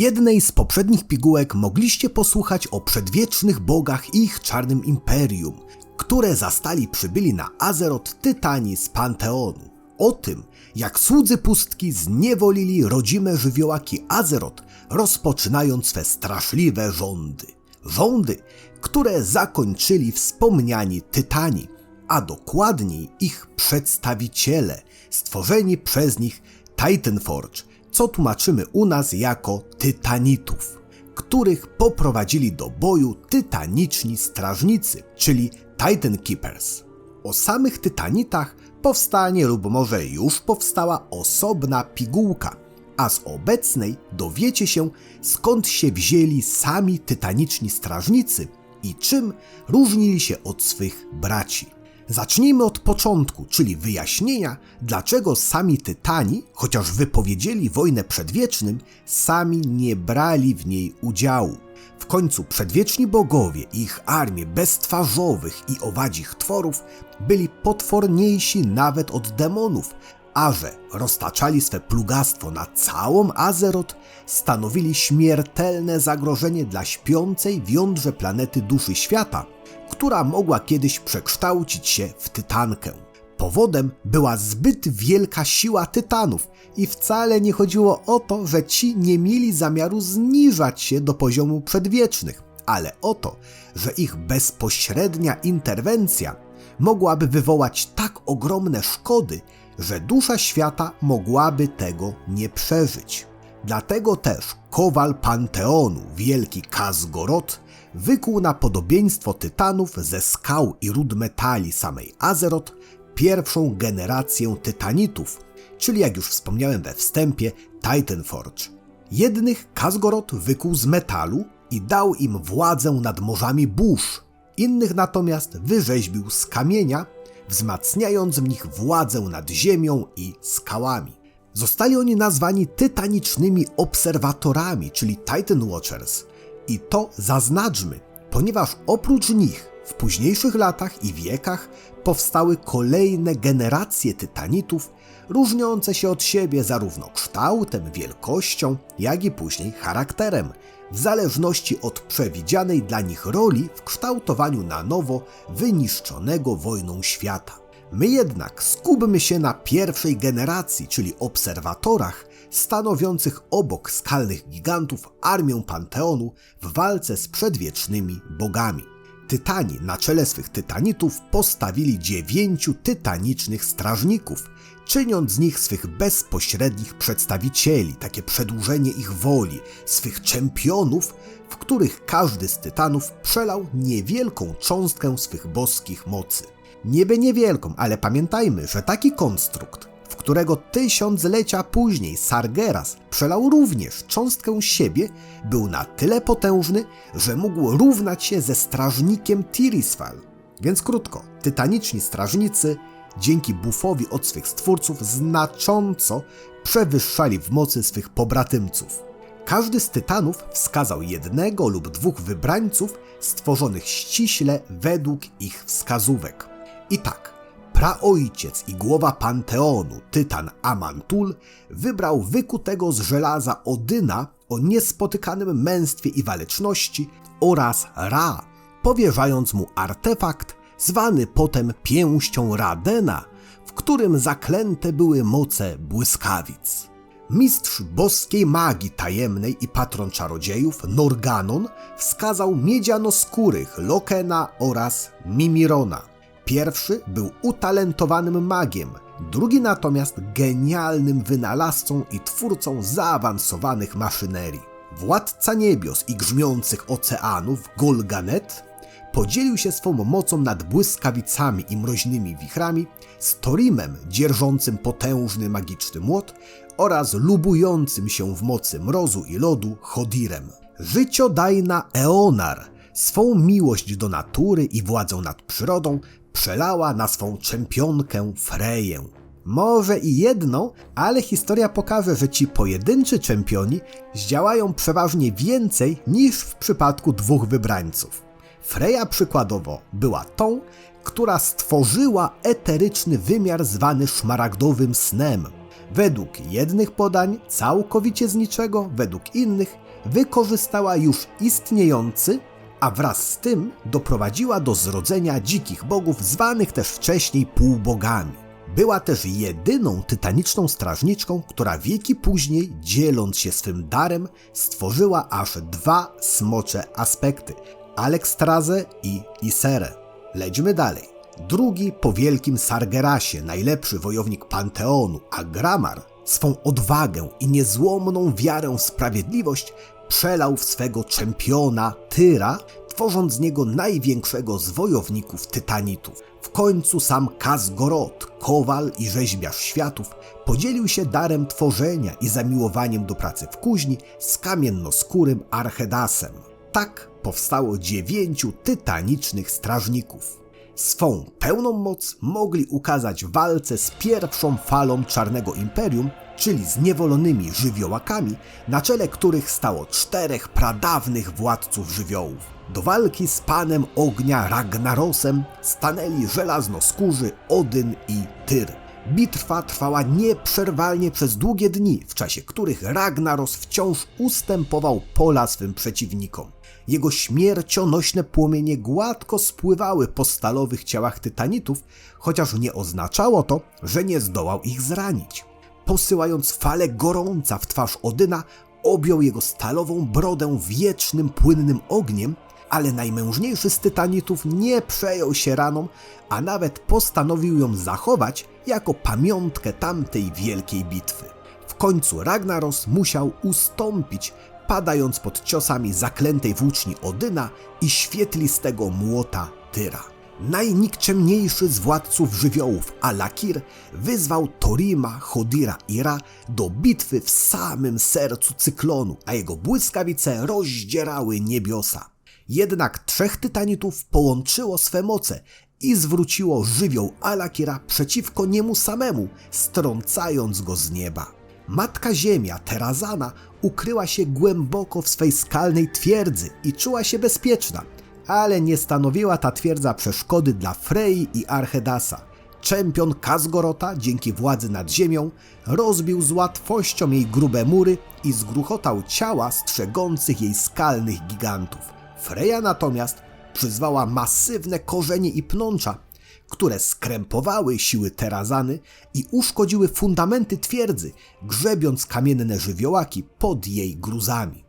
Jednej z poprzednich pigułek mogliście posłuchać o przedwiecznych bogach i ich czarnym imperium, które zastali przybyli na Azeroth Tytani z Panteonu. O tym, jak słudzy pustki zniewolili rodzime żywiołaki Azeroth, rozpoczynając swe straszliwe rządy. Rządy, które zakończyli wspomniani Tytani, a dokładniej ich przedstawiciele, stworzeni przez nich Titanforge, co tłumaczymy u nas jako Tytanitów, których poprowadzili do boju tytaniczni strażnicy, czyli Titan Keepers. O samych Tytanitach powstanie lub może już powstała osobna pigułka, a z obecnej dowiecie się skąd się wzięli sami tytaniczni strażnicy i czym różnili się od swych braci. Zacznijmy od początku, czyli wyjaśnienia, dlaczego sami Tytani, chociaż wypowiedzieli wojnę przedwiecznym, sami nie brali w niej udziału. W końcu przedwieczni bogowie i ich armie beztwarzowych i owadzich tworów byli potworniejsi nawet od demonów, a że roztaczali swe plugastwo na całą Azeroth, stanowili śmiertelne zagrożenie dla śpiącej w jądrze planety duszy świata, która mogła kiedyś przekształcić się w tytankę. Powodem była zbyt wielka siła tytanów i wcale nie chodziło o to, że ci nie mieli zamiaru zniżać się do poziomu przedwiecznych, ale o to, że ich bezpośrednia interwencja mogłaby wywołać tak ogromne szkody, że dusza świata mogłaby tego nie przeżyć. Dlatego też kowal Panteonu, wielki Kazgorod, wykuł na podobieństwo tytanów ze skał i ród metali samej Azeroth pierwszą generację tytanitów, czyli jak już wspomniałem we wstępie, Titanforge. Jednych Kazgorod wykuł z metalu i dał im władzę nad morzami burz, innych natomiast wyrzeźbił z kamienia, wzmacniając w nich władzę nad ziemią i skałami. Zostali oni nazwani tytanicznymi obserwatorami, czyli Titan Watchers. I to zaznaczmy, ponieważ oprócz nich w późniejszych latach i wiekach powstały kolejne generacje tytanitów, różniące się od siebie zarówno kształtem, wielkością, jak i później charakterem, w zależności od przewidzianej dla nich roli w kształtowaniu na nowo wyniszczonego wojną świata. My jednak skupmy się na pierwszej generacji, czyli obserwatorach, stanowiących obok skalnych gigantów armię Panteonu w walce z przedwiecznymi bogami. Tytani na czele swych tytanitów postawili dziewięciu tytanicznych strażników, czyniąc z nich swych bezpośrednich przedstawicieli, takie przedłużenie ich woli, swych czempionów, w których każdy z tytanów przelał niewielką cząstkę swych boskich mocy. Niby niewielką, ale pamiętajmy, że taki konstrukt, w którego tysiąclecia później Sargeras przelał również cząstkę siebie, był na tyle potężny, że mógł równać się ze strażnikiem Tirisfal. Więc krótko, tytaniczni strażnicy dzięki buffowi od swych stwórców znacząco przewyższali w mocy swych pobratymców. Każdy z tytanów wskazał jednego lub dwóch wybrańców stworzonych ściśle według ich wskazówek. I tak, praojciec i głowa Panteonu, tytan Amantul, wybrał wykutego z żelaza Odyna o niespotykanym męstwie i waleczności oraz Ra, powierzając mu artefakt zwany potem pięścią Radena, w którym zaklęte były moce błyskawic. Mistrz boskiej magii tajemnej i patron czarodziejów Norganon wskazał miedzianoskórych Lokena oraz Mimirona. Pierwszy był utalentowanym magiem, drugi natomiast genialnym wynalazcą i twórcą zaawansowanych maszynerii. Władca niebios i grzmiących oceanów Golganet podzielił się swą mocą nad błyskawicami i mroźnymi wichrami z Torimem dzierżącym potężny magiczny młot oraz lubującym się w mocy mrozu i lodu Chodirem. Życiodajna Eonar swą miłość do natury i władzę nad przyrodą przelała na swą czempionkę Freję. Może i jedną, ale historia pokaże, że ci pojedynczy czempioni zdziałają przeważnie więcej niż w przypadku dwóch wybrańców. Freya przykładowo była tą, która stworzyła eteryczny wymiar zwany szmaragdowym snem. Według jednych podań całkowicie z niczego, według innych wykorzystała już istniejący, a wraz z tym doprowadziła do zrodzenia dzikich bogów, zwanych też wcześniej półbogami. Była też jedyną tytaniczną strażniczką, która wieki później, dzieląc się swym darem, stworzyła aż dwa smocze aspekty Alekstrazę i Iserę. Lećmy dalej. Drugi po wielkim Sargerasie, najlepszy wojownik Panteonu, a Gramar swą odwagę i niezłomną wiarę w sprawiedliwość przelał w swego czempiona Tyra, tworząc z niego największego z wojowników tytanitów. W końcu sam Kazgorod, kowal i rzeźbiarz światów, podzielił się darem tworzenia i zamiłowaniem do pracy w kuźni z kamiennoskórym Archedasem. Tak powstało dziewięciu tytanicznych strażników. Swą pełną moc mogli ukazać w walce z pierwszą falą Czarnego Imperium, czyli zniewolonymi żywiołakami, na czele których stało czterech pradawnych władców żywiołów. Do walki z panem ognia Ragnarosem stanęli żelaznoskórzy Odyn i Tyr. Bitwa trwała nieprzerwalnie przez długie dni, w czasie których Ragnaros wciąż ustępował pola swym przeciwnikom. Jego śmiercionośne płomienie gładko spływały po stalowych ciałach tytanitów, chociaż nie oznaczało to, że nie zdołał ich zranić. Posyłając falę gorąca w twarz Odyna, objął jego stalową brodę wiecznym, płynnym ogniem, ale najmężniejszy z tytanitów nie przejął się raną, a nawet postanowił ją zachować jako pamiątkę tamtej wielkiej bitwy. W końcu Ragnaros musiał ustąpić, padając pod ciosami zaklętej włóczni Odyna i świetlistego młota Tyra. Najnikczemniejszy z władców żywiołów, Alakir, wyzwał Torima, Chodira i Ra do bitwy w samym sercu cyklonu, a jego błyskawice rozdzierały niebiosa. Jednak trzech tytanitów połączyło swe moce i zwróciło żywioł Alakira przeciwko niemu samemu, strącając go z nieba. Matka Ziemia, Terazana, ukryła się głęboko w swej skalnej twierdzy i czuła się bezpieczna, ale nie stanowiła ta twierdza przeszkody dla Frey i Archedasa. Czempion Kazgorota, dzięki władzy nad ziemią, rozbił z łatwością jej grube mury i zgruchotał ciała strzegących jej skalnych gigantów. Freya natomiast przyzwała masywne korzenie i pnącza, które skrępowały siły Terazany i uszkodziły fundamenty twierdzy, grzebiąc kamienne żywiołaki pod jej gruzami.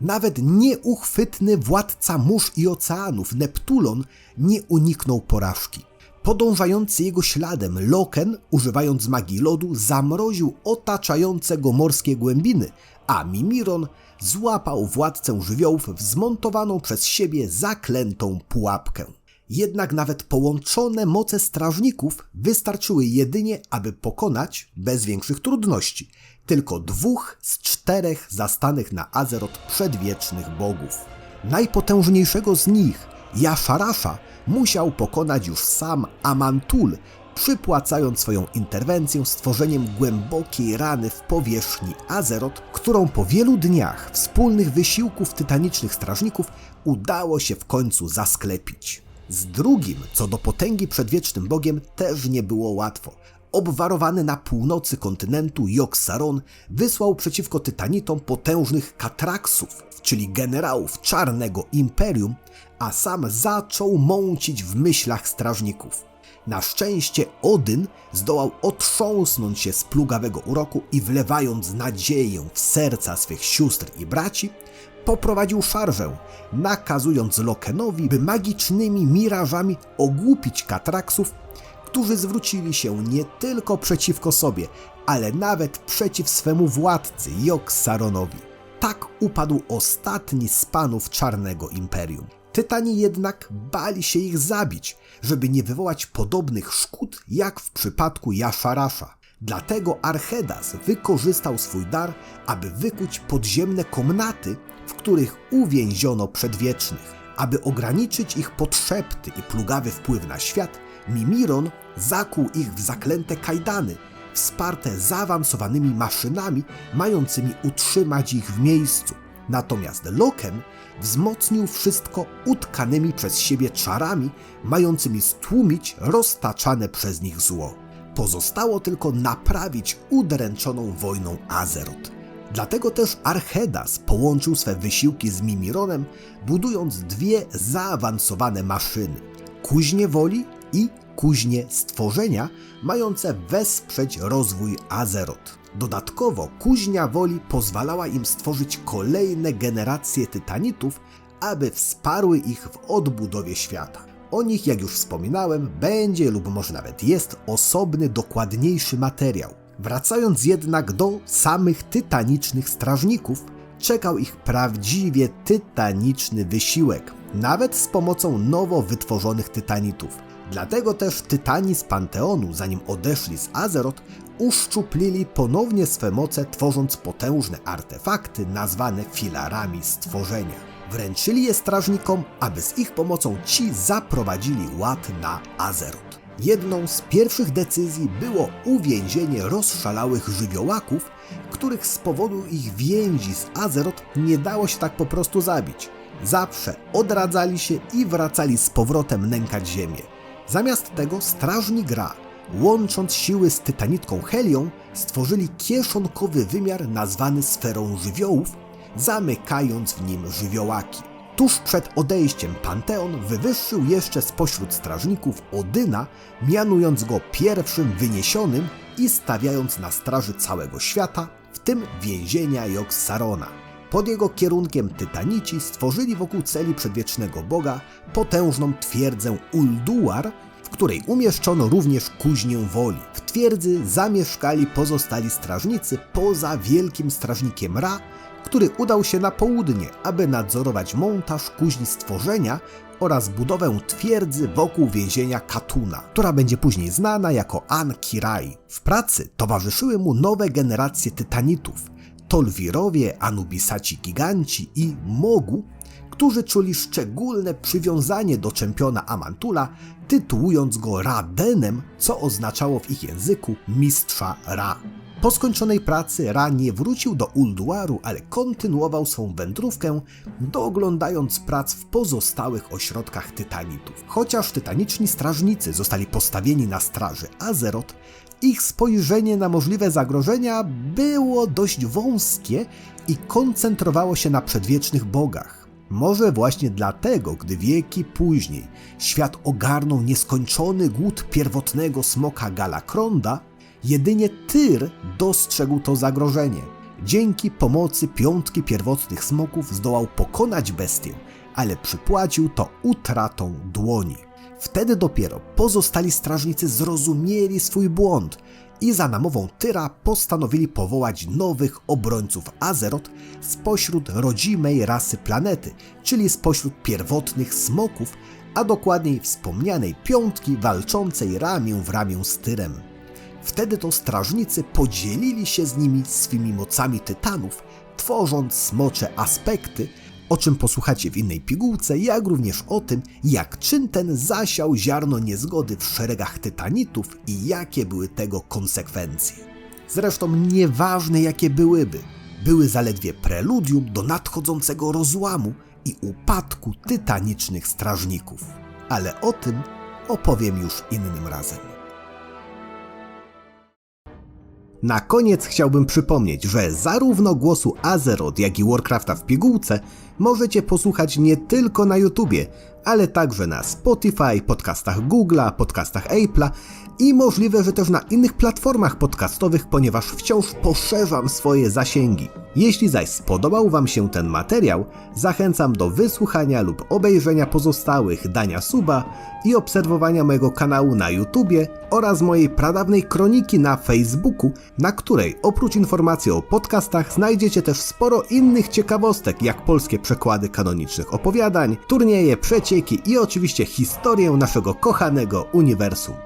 Nawet nieuchwytny władca mórz i oceanów, Neptulon, nie uniknął porażki. Podążający jego śladem Loken, używając magii lodu, zamroził otaczające go morskie głębiny, a Mimiron złapał władcę żywiołów w zmontowaną przez siebie zaklętą pułapkę. Jednak nawet połączone moce strażników wystarczyły jedynie, aby pokonać, bez większych trudności, tylko dwóch z czterech zastanych na Azeroth przedwiecznych bogów. Najpotężniejszego z nich, Jasharasza, musiał pokonać już sam Amantul, przypłacając swoją interwencję stworzeniem głębokiej rany w powierzchni Azeroth, którą po wielu dniach wspólnych wysiłków tytanicznych strażników udało się w końcu zasklepić. Z drugim, co do potęgi przedwiecznym bogiem, też nie było łatwo. Obwarowany na północy kontynentu Joksaron wysłał przeciwko Tytanitom potężnych katraksów, czyli generałów Czarnego Imperium, a sam zaczął mącić w myślach strażników. Na szczęście Odyn zdołał otrząsnąć się z plugawego uroku i wlewając nadzieję w serca swych sióstr i braci, poprowadził szarżę, nakazując Lokenowi, by magicznymi mirażami ogłupić katraksów, którzy zwrócili się nie tylko przeciwko sobie, ale nawet przeciw swemu władcy Joksaronowi. Tak upadł ostatni z panów Czarnego Imperium. Tytani jednak bali się ich zabić, żeby nie wywołać podobnych szkód jak w przypadku Jasharasza. Dlatego Archedas wykorzystał swój dar, aby wykuć podziemne komnaty, w których uwięziono przedwiecznych. Aby ograniczyć ich podszepty i plugawy wpływ na świat, Mimiron zakuł ich w zaklęte kajdany, wsparte zaawansowanymi maszynami mającymi utrzymać ich w miejscu. Natomiast Loken wzmocnił wszystko utkanymi przez siebie czarami, mającymi stłumić roztaczane przez nich zło. Pozostało tylko naprawić udręczoną wojną Azeroth. Dlatego też Archedas połączył swe wysiłki z Mimironem, budując dwie zaawansowane maszyny: kuźnię woli i kuźnię stworzenia, mające wesprzeć rozwój Azeroth. Dodatkowo kuźnia woli pozwalała im stworzyć kolejne generacje tytanitów, aby wsparły ich w odbudowie świata. O nich, jak już wspominałem, będzie lub może nawet jest osobny, dokładniejszy materiał. Wracając jednak do samych tytanicznych strażników, czekał ich prawdziwie tytaniczny wysiłek, nawet z pomocą nowo wytworzonych tytanitów. Dlatego też tytani z Panteonu, zanim odeszli z Azeroth, uszczuplili ponownie swe moce, tworząc potężne artefakty nazwane filarami stworzenia. Wręczyli je strażnikom, aby z ich pomocą ci zaprowadzili ład na Azeroth. Jedną z pierwszych decyzji było uwięzienie rozszalałych żywiołaków, których z powodu ich więzi z Azeroth nie dało się tak po prostu zabić. Zawsze odradzali się i wracali z powrotem nękać ziemię. Zamiast tego strażnik Ra, łącząc siły z tytanitką Helią, stworzyli kieszonkowy wymiar nazwany sferą żywiołów, zamykając w nim żywiołaki. Tuż przed odejściem Panteon wywyższył jeszcze spośród strażników Odyna, mianując go pierwszym wyniesionym i stawiając na straży całego świata, w tym więzienia Joksarona. Pod jego kierunkiem Tytanici stworzyli wokół celi przedwiecznego boga potężną twierdzę Ulduar, w której umieszczono również kuźnię woli. W twierdzy zamieszkali pozostali strażnicy poza wielkim strażnikiem Ra, który udał się na południe, aby nadzorować montaż kuźni stworzenia oraz budowę twierdzy wokół więzienia Katuna, która będzie później znana jako An-Kirai. W pracy towarzyszyły mu nowe generacje tytanitów, Tolwirowie, Anubisaci Giganci i Mogu, którzy czuli szczególne przywiązanie do czempiona Amantula, tytułując go Radenem, co oznaczało w ich języku mistrza Ra. Po skończonej pracy Ra nie wrócił do Ulduaru, ale kontynuował swą wędrówkę, dooglądając prac w pozostałych ośrodkach tytanitów. Chociaż tytaniczni strażnicy zostali postawieni na straży Azeroth, ich spojrzenie na możliwe zagrożenia było dość wąskie i koncentrowało się na przedwiecznych bogach. Może właśnie dlatego, gdy wieki później świat ogarnął nieskończony głód pierwotnego smoka Galakronda, jedynie Tyr dostrzegł to zagrożenie. Dzięki pomocy piątki pierwotnych smoków zdołał pokonać bestię, ale przypłacił to utratą dłoni. Wtedy dopiero pozostali strażnicy zrozumieli swój błąd i za namową Tyra postanowili powołać nowych obrońców Azeroth spośród rodzimej rasy planety, czyli spośród pierwotnych smoków, a dokładniej wspomnianej piątki walczącej ramię w ramię z Tyrem. Wtedy to strażnicy podzielili się z nimi swymi mocami tytanów, tworząc smocze aspekty, o czym posłuchacie w innej pigułce, jak również o tym, jak czyn ten zasiał ziarno niezgody w szeregach tytanitów i jakie były tego konsekwencje. Zresztą nieważne jakie byłyby, były zaledwie preludium do nadchodzącego rozłamu i upadku tytanicznych strażników. Ale o tym opowiem już innym razem. Na koniec chciałbym przypomnieć, że zarówno głosu Azeroth, jak i Warcrafta w pigułce możecie posłuchać nie tylko na YouTubie, ale także na Spotify, podcastach Google'a, podcastach Apple'a i możliwe, że też na innych platformach podcastowych, ponieważ wciąż poszerzam swoje zasięgi. Jeśli zaś spodobał Wam się ten materiał, zachęcam do wysłuchania lub obejrzenia pozostałych, dania suba i obserwowania mojego kanału na YouTubie oraz mojej pradawnej kroniki na Facebooku, na której oprócz informacji o podcastach znajdziecie też sporo innych ciekawostek, jak polskie przekłady kanonicznych opowiadań, turnieje, przecieki i oczywiście historię naszego kochanego uniwersum.